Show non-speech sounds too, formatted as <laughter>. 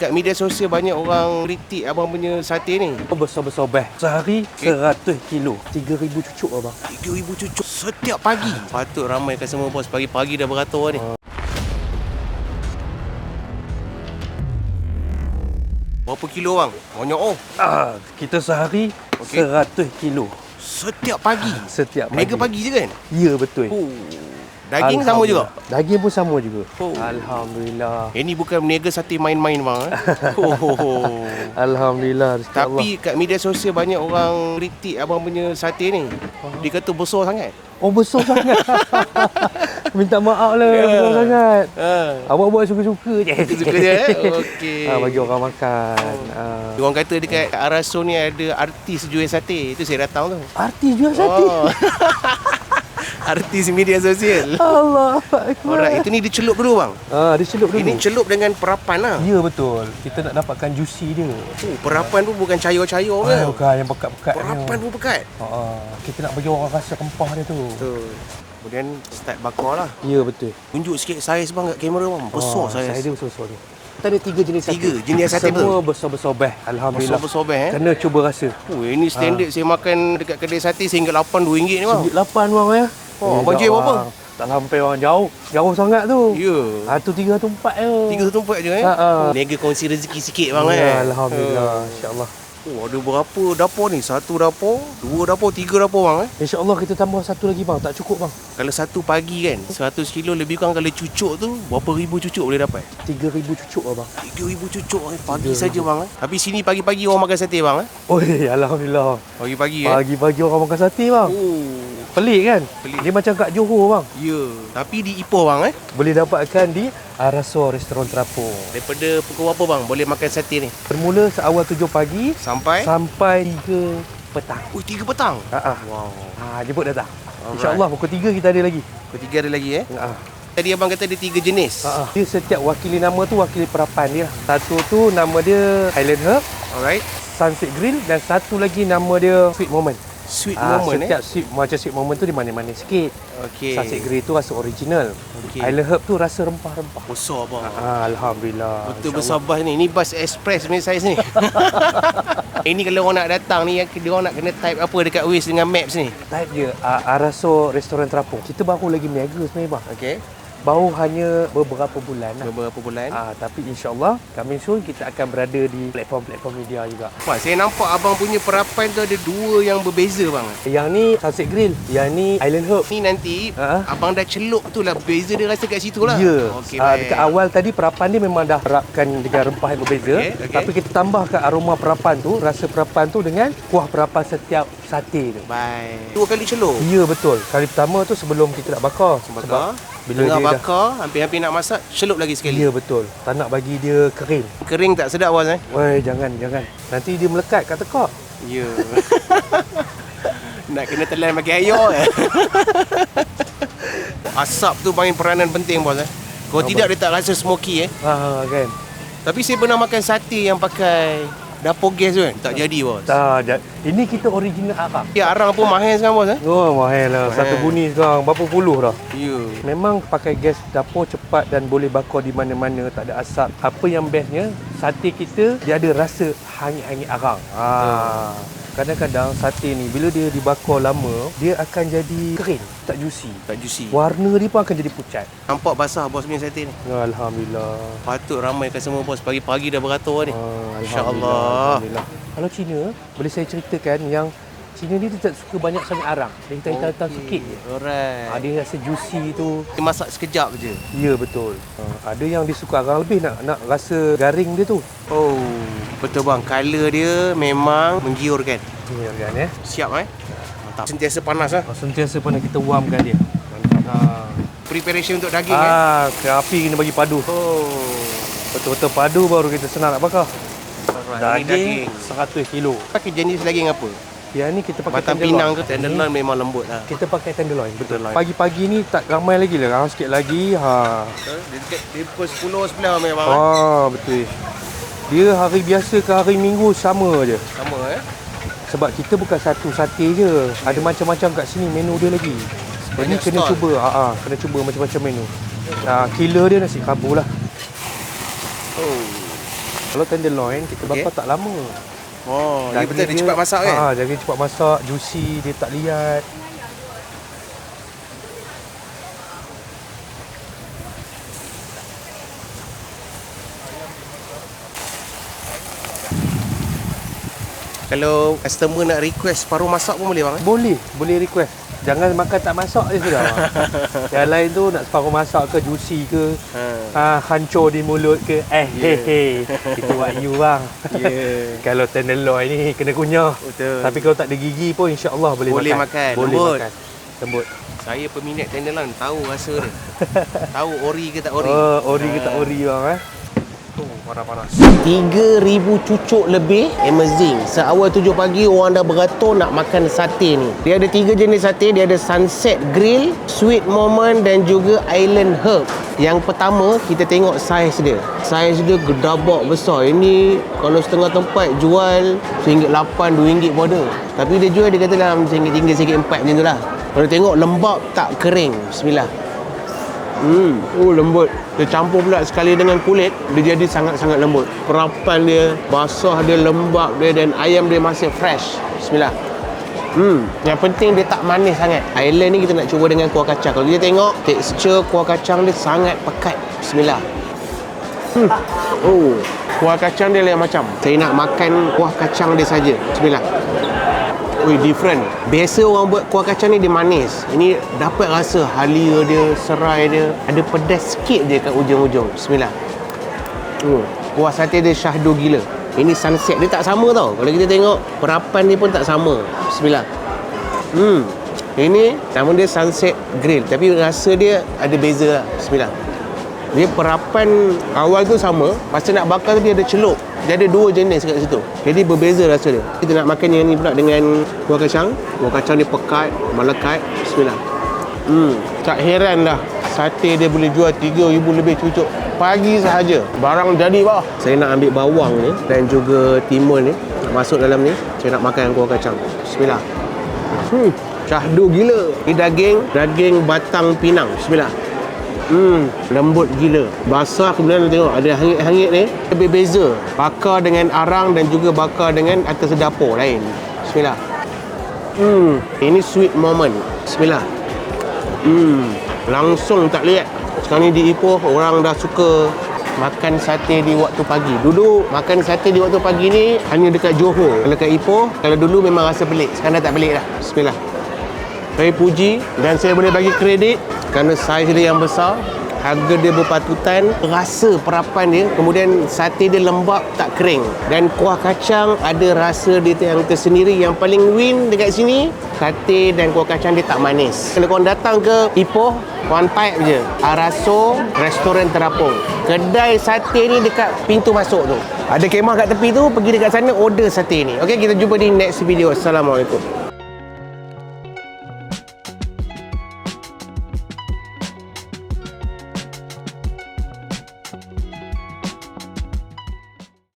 Kat media sosial banyak orang kritik abang punya sate ni. Oh, besar-besar beh. Sehari Okey. 100 kilo. 3000 cucuk abang. 3000 cucuk setiap pagi. Patut ramaikan semua bos pagi-pagi dah beratur ni. Berapa kilo bang? Banyak oh. Ah, kita sehari Okey. 100 kilo. Setiap pagi. Setiap pagi. Mega pagi je kan? Ya, betul. Oh. Daging sama juga. Daging pun sama juga. Oh. Alhamdulillah. Ini bukan meniaga sate main-main bang. Eh? Oh, <laughs> oh, oh. Alhamdulillah. rezeki Allah. Tapi kat media sosial banyak orang kritik abang punya sate ni. Dia kata besar sangat. Oh besar sangat. <laughs> Minta maaf lah Ya. besar sangat. Ha. Awak buat suka-suka je. <laughs> Suka-suka je, eh? Okey. Ah, bagi orang makan. Ah. Orang kata dekat Araso ni ada artis jual sate. Itu saya datang tu. Artis jual sate. Oh. Artis media sosial. Allah Akbar. Alright, itu ni dicelup dulu bang. Ah, dia celup dulu. Ini celup dengan perapan lah. Ya betul. Kita nak dapatkan juicy dia. Oh, perapan tu bukan cair-cair Oh, ke? bukan yang pekat-pekat. Perapan pun pekat. Ah, kita nak bagi orang rasa rempah dia tu. Betul. Kemudian start bakar lah. Ya betul. Tunjuk sikit saiz bang kat kamera bang. Besar Ah, saiz. Saiz dia besar-besar ni. Kita ada tiga jenis sate. Tiga jenis sate Semua besar-besar beh. Alhamdulillah. Besar-besar beh eh. Kena cuba rasa. Oh, ini standard saya makan dekat kedai sate sehingga 8 RM2 ni bang. Ringgit lapan bang ya. Oh, Eh, abang jual berapa? bang. Tak sampai orang jauh. Jauh sangat tu. Ya. Ah tu tiga tu empat je. Tiga satu empat je eh. Ha, ha. Niaga kongsi rezeki sikit bang eh. Ya, Alhamdulillah. InsyaAllah. Oh, ada berapa dapur ni? Satu dapur, dua dapur, tiga dapur bang eh. InsyaAllah kita tambah satu lagi bang. Tak cukup bang. Kalau satu pagi kan, 100 kilo lebih kurang kalau cucuk tu, berapa ribu cucuk boleh dapat? Tiga ribu cucuk lah bang. 3000 cucuk eh, pagi saja bang eh. Tapi sini pagi-pagi orang makan sate bang eh. Oh <laughs> Alhamdulillah. Pagi-pagi eh. Pagi-pagi orang makan sate bang. Oh. Pelik kan? Pelik. Dia macam kat Johor bang. Ya, tapi di Ipoh bang eh. Boleh dapatkan di Araso Restoran Terapung. Daripada pukul berapa bang boleh makan sate ni? Bermula seawal 7 pagi Sampai sampai 3 petang. Oh, 3 petang. Ha ah. Wow. Ha jemput datang. Alright. InsyaAllah pukul 3 kita ada lagi. Pukul 3 ada lagi eh. Ha ah. Tadi abang kata ada tiga jenis. Ha ah. Dia setiap wakili nama tu wakili perapan dia. lah. Satu tu nama dia Highland Herb, Alright. Sunset Grill dan satu lagi nama dia Sweet Moment. Sweet Ah, moment eh. setiap sweet macam sweet moment tu dia manis-manis sikit. Okey. Sunset Grill tu rasa original. Okey. Highland Herb tu rasa rempah-rempah. Besar bang. Ah, Alhamdulillah. Betul besar bas ni. Ni bas express punya saiz ni. <laughs> Ini kalau orang nak datang ni, yang dia orang nak kena type apa dekat Waze dengan Maps ni. Type je uh, Araso Restoran Terapung. Kita baru lagi meniaga sebenarnya bang. Okey. Baru hanya beberapa bulan lah. Beberapa bulan. Ah, tapi insyaAllah coming soon kita akan berada di platform-platform media juga. Wah, saya nampak abang punya perapan tu ada dua yang berbeza bang. Yang ni Sunset Grill, yang ni Island Herb. Ni nanti Ha? abang dah celup tu lah. Beza dia rasa kat situ lah. Ya. Okey, Ah, dekat awal tadi perapan dia memang dah harapkan dengan rempah yang berbeza. Okey, okey. Tapi kita tambahkan aroma perapan tu, rasa perapan tu dengan kuah perapan setiap sate tu. Baik. Dua kali celup. Ya betul. Kali pertama tu sebelum kita nak bakar. Bakar. Bila Tengah dia dah bakar, hampir-hampir nak masak, celup lagi sekali. Ya betul. Tak nak bagi dia kering. Kering tak sedap bos eh? Woi, jangan jangan. Nanti dia melekat kat tekak. Ya. <laughs> nak kena telan bagi air eh. <laughs> Asap tu main peranan penting bos eh. Kalau tidak dia tak rasa smoky eh. Ha kan. Tapi saya pernah makan sate yang pakai dapur gas tu kan. Tak jadi bos. Tak, ini kita original arang. Ya arang pun mahal sekarang bos eh. Oh, mahal lah. Satu Mahal. bunyi sekarang berapa puluh dah. Ya. Memang pakai gas dapur cepat dan boleh bakar di mana-mana, tak ada asap. Apa yang bestnya, sate kita dia ada rasa hangit-hangit arang. Ha. Kadang-kadang sate ni bila dia dibakar lama, dia akan jadi kering, tak juicy. Tak juicy. Warna dia pun akan jadi pucat. Nampak basah bos punya sate ni. Alhamdulillah. Patut ramaikan semua bos pagi-pagi dah beratur ni. Ah, InsyaAllah. Alhamdulillah. Kalau Cina, boleh saya ceritakan yang Cina ni dia tak suka banyak sangat arang. Dia hitam-hitam Okey. sikit je. Alright. Ha, dia rasa juicy tu. Dia masak sekejap je. Ya betul. Ha, ada yang dia suka arang lebih nak nak rasa garing dia tu. Oh, betul bang. Color dia memang menggiurkan. Ya kan eh. Siap eh? Mantap. Sentiasa panas lah. Oh, sentiasa pernah kita warmkan dia. Ha. Preparation untuk daging eh. Ah, ke api kena bagi padu. Oh. Betul-betul padu baru kita senang nak bakar. Alright, ini Daging 100 kilo. Pakai jenis daging apa? Yang ni kita pakai Batang tenderloin. pinang ke tenderloin memang lembut lah. Kita pakai tenderloin, betul. Tenderloin. Pagi-pagi ni tak ramai lagi lah, ramai sikit lagi. Ha. Dia dekat dia pukul 10 11 memang eh. Ah, betul. Dia hari biasa ke hari minggu sama je. Sama eh. Sebab kita bukan satu sate je. Ada macam-macam kat sini menu dia lagi. Jadi Banyak kena stall. cuba. Ha ah, kena cuba macam-macam menu. Ah, killer dia nasi kabu lah. Oh. Kalau tenderloin kita bakar tak lama. Oh, dia Daging betul dia cepat masak kan? Ah, daging cepat masak, juicy, dia tak liat. Kalau customer nak request paruh masak pun boleh bang eh? Boleh, boleh request. Jangan makan tak masak je sudah. <laughs> Yang lain tu nak separuh masak ke, juicy ke, Ha. ah, hancur di mulut ke. Eh, Yeah. hehe. Itu buat you bang. Yeah. <laughs> Kalau tenderloin ni kena kunyah. Betul. Tapi kalau tak ada gigi pun insya-Allah boleh, Boleh makan. makan. Boleh Lembut. makan. Lembut. Saya peminat tenderloin tahu rasa dia. <laughs> tahu ori ke tak ori. Oh, ori ke tak ori bang eh? Panas-panas. 3000 cucuk lebih amazing. Seawal 7 pagi orang dah beratur nak makan sate ni. Dia ada tiga jenis sate, dia ada sunset grill, sweet moment dan juga island herb. Yang pertama kita tengok saiz dia. Saiz dia gedabak besar. Ini kalau setengah tempat jual RM1.8, RM2 pun. Tapi dia jual dia kata dalam RM1.3, RM1.4 macam tu lah. Kalau tengok lembab tak kering. Bismillah. Hmm, oh lembut. Dia campur pula sekali dengan kulit, dia jadi sangat-sangat lembut. Perapan dia, basah dia, lembab dia dan ayam dia masih fresh. Bismillah. Hmm, yang penting dia tak manis sangat. Island ni kita nak cuba dengan kuah kacang. Kalau kita tengok tekstur kuah kacang dia sangat pekat. Bismillah. Hmm. Oh, kuah kacang dia lain macam. Saya nak makan kuah kacang dia saja. Bismillah. Ui, different. Biasa orang buat kuah kacang ni dia manis. Ini dapat rasa halia dia, serai dia. Ada pedas sikit je kat ujung-ujung. Bismillah. Hmm. Kuah sate dia syahdu gila. Ini sunset dia tak sama tau. Kalau kita tengok perapan dia pun tak sama. Bismillah. Hmm. Ini nama dia sunset grill tapi rasa dia ada beza lah. Bismillah. Dia perapan awal tu sama, masa nak bakar tu dia ada celup. Dia ada dua jenis kat situ. Jadi berbeza rasa dia. Kita nak makan yang ni pula dengan kuah kacang. Kuah kacang dia pekat, melekat. Bismillah. Hmm, tak heran dah sate dia boleh jual 3000 lebih cucuk pagi sahaja. Barang jadi bah. Saya nak ambil bawang ni dan juga timun ni nak masuk dalam ni. Saya nak makan kuah kacang. Bismillah. Hmm, syahdu gila. Ini daging, daging batang pinang. Bismillah. Hmm, lembut gila. Basah kemudian tengok ada hangit-hangit ni. Lebih beza. Bakar dengan arang dan juga bakar dengan atas dapur lain. Bismillah. Hmm, ini sweet moment. Bismillah. Hmm, langsung tak lihat. Sekarang ni di Ipoh orang dah suka makan sate di waktu pagi. Dulu makan sate di waktu pagi ni hanya dekat Johor. Kalau kat Ipoh, kalau dulu memang rasa pelik. Sekarang dah tak pelik dah. Bismillah. Saya puji dan saya boleh bagi kredit kerana saiz dia yang besar, harga dia berpatutan, rasa perapan dia, kemudian sate dia lembab tak kering dan kuah kacang ada rasa dia yang tersendiri yang paling win dekat sini sate dan kuah kacang dia tak manis. Kalau korang datang ke Ipoh, one type je. Araso Restoran Terapung. Kedai sate ni dekat pintu masuk tu. Ada kemah kat tepi tu, pergi dekat sana order sate ni. Okey, kita jumpa di next video. Assalamualaikum.